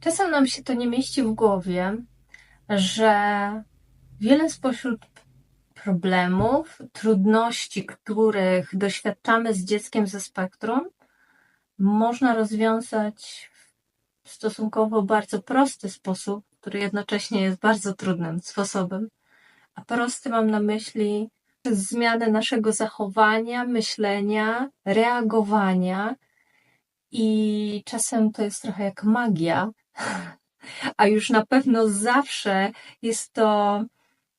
Czasem nam się to nie mieści w głowie, że wiele spośród problemów, trudności, których doświadczamy z dzieckiem ze spektrum, można rozwiązać w stosunkowo bardzo prosty sposób, który jednocześnie jest bardzo trudnym sposobem. A prosty mam na myśli zmianę naszego zachowania, myślenia, reagowania. I czasem to jest trochę jak magia, a już na pewno zawsze jest to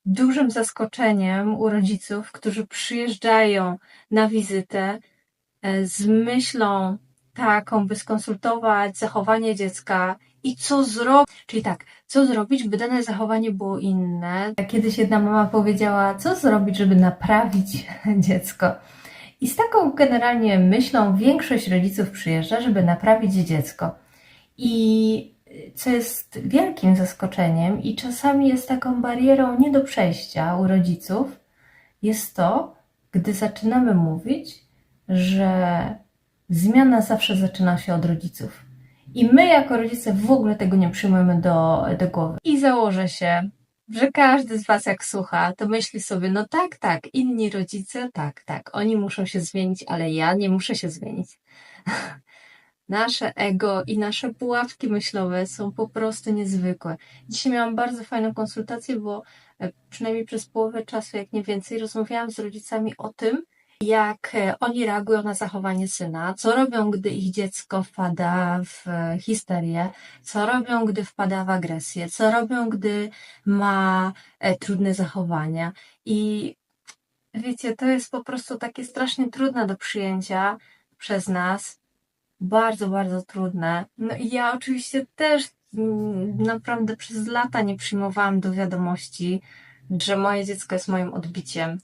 dużym zaskoczeniem u rodziców, którzy przyjeżdżają na wizytę e, z myślą taką, by skonsultować zachowanie dziecka i co zrobić. Czyli tak, co zrobić, by dane zachowanie było inne. Kiedyś jedna mama powiedziała, co zrobić, żeby naprawić dziecko. I z taką generalnie myślą większość rodziców przyjeżdża, żeby naprawić dziecko. I co jest wielkim zaskoczeniem i czasami jest taką barierą nie do przejścia u rodziców, jest to, gdy zaczynamy mówić, że zmiana zawsze zaczyna się od rodziców. I my, jako rodzice, w ogóle tego nie przyjmujemy do, do głowy. I założę się, że każdy z Was, jak słucha, to myśli sobie: no tak, tak, inni rodzice, tak, tak, oni muszą się zmienić, ale ja nie muszę się zmienić. Nasze ego i nasze pułapki myślowe są po prostu niezwykłe. Dzisiaj miałam bardzo fajną konsultację, bo e, przynajmniej przez połowę czasu, jak nie więcej, rozmawiałam z rodzicami o tym, jak e, oni reagują na zachowanie syna, co robią, gdy ich dziecko wpada w e, histerię, co robią, gdy wpada w agresję, co robią, gdy ma trudne zachowania. I wiecie, to jest po prostu takie strasznie trudne do przyjęcia przez nas bardzo, bardzo trudne. No i ja oczywiście też mm, naprawdę przez lata nie przyjmowałam do wiadomości, że moje dziecko jest moim odbiciem.